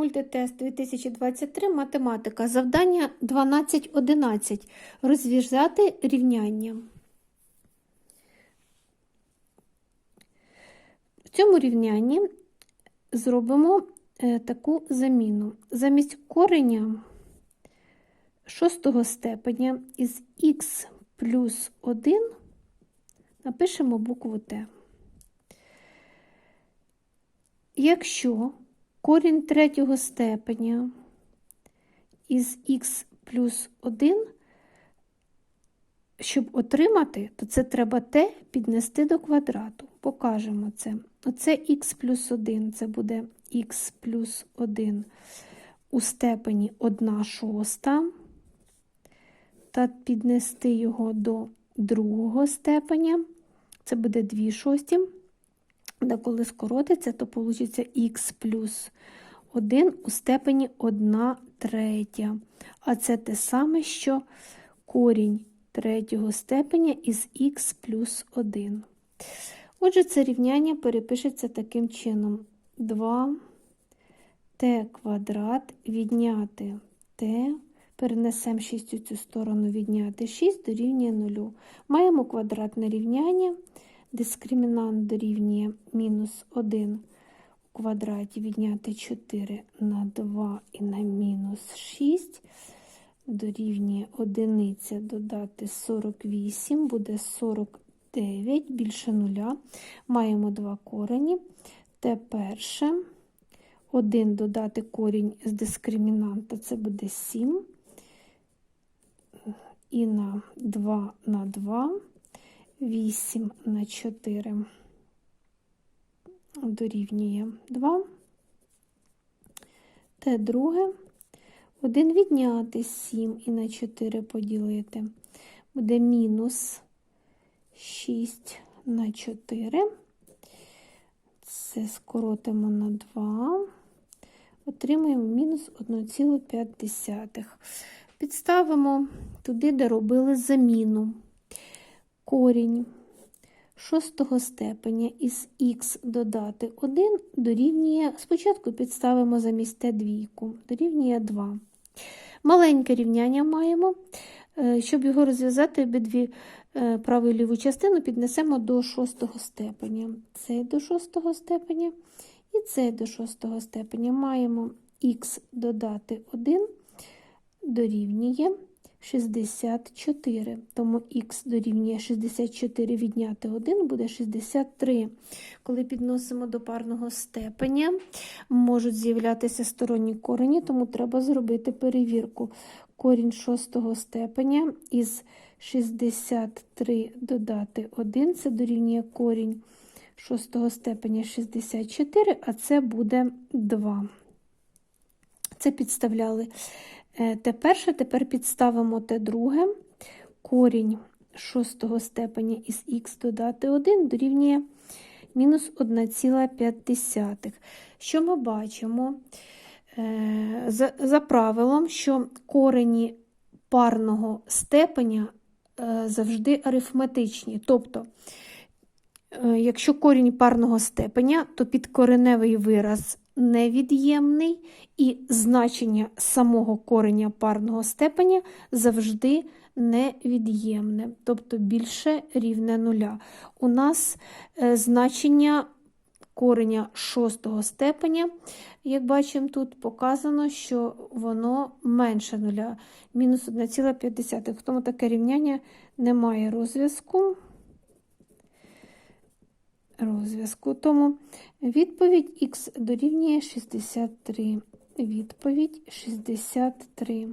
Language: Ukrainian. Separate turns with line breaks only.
Мультитест 2023, математика. Завдання 12.11. Розв'язати рівняння. В цьому рівнянні зробимо е, таку заміну. Замість кореня шостого степеня із х плюс 1 напишемо букву Т. Якщо корінь третього степеня із х плюс 1, щоб отримати, то це треба t піднести до квадрату. Покажемо це. Оце х плюс 1, це буде х плюс 1 у степені 1 шоста, та піднести його до другого степеня, це буде 2 шості. Де коли скоротиться, то вийде х плюс 1 у степені 1 третя. А це те саме, що корінь третього степеня із х плюс 1. Отже, це рівняння перепишеться таким чином: 2 t квадрат відняти t, перенесемо 6 у цю сторону, відняти 6 дорівнює 0. Маємо квадратне рівняння. Дискримінант дорівнює мінус 1 у квадраті відняти 4 на 2 і на мінус 6. Дорівнює 1 додати 48, буде 49 більше нуля. Маємо два корені. Те перше, 1 додати корінь з дискримінанта, це буде 7. І на 2 на 2. 8 на 4 дорівнює 2. Те друге, 1 відняти 7 і на 4 поділити. Буде мінус 6 на 4. Це скоротимо на 2. Отримаємо мінус 1,5. Підставимо туди, де робили заміну корінь шостого степеня із х додати 1 дорівнює, спочатку підставимо замість t двійку, дорівнює 2. Маленьке рівняння маємо. Щоб його розв'язати, обидві праву і ліву частину піднесемо до шостого степеня. Цей до шостого степеня і цей до шостого степеня. Маємо х додати 1 дорівнює 64. Тому х дорівнює 64 відняти 1 буде 63. Коли підносимо до парного степеня, можуть з'являтися сторонні корені, тому треба зробити перевірку. Корінь шостого степеня із 63 додати 1, це дорівнює корінь шостого степеня 64, а це буде 2. Це підставляли те перше, тепер підставимо те друге, корінь шостого степеня із х додати 1 дорівнює мінус 1,5. Що ми бачимо? За, за правилом, що корені парного степеня завжди арифметичні. Тобто, якщо корінь парного степеня, то підкореневий вираз невід'ємний, і значення самого кореня парного степеня завжди невід'ємне, тобто більше рівне нуля. У нас е, значення кореня шостого степеня, як бачимо, тут показано, що воно менше нуля, мінус 1,5. В тому таке рівняння немає розв'язку розв'язку. Тому відповідь х дорівнює 63. Відповідь 63.